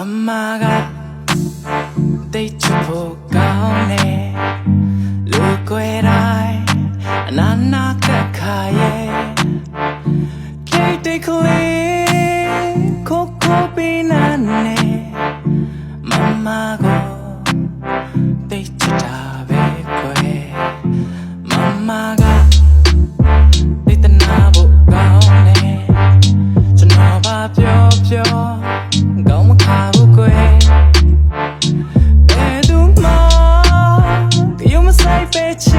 အမကတိတ်ချဖို့ကောင်းနေလူကွယ်တိုင်းအနာနာကခါရဲ့တိတ်တိတ်ကလေးကိုကိုပီနာနေမမကိုတိတ်ချတာပဲကွယ်မမကတိတ်တနာဖို့ကောင်းနေကျွန်တော်ပါပြောပြော bitch.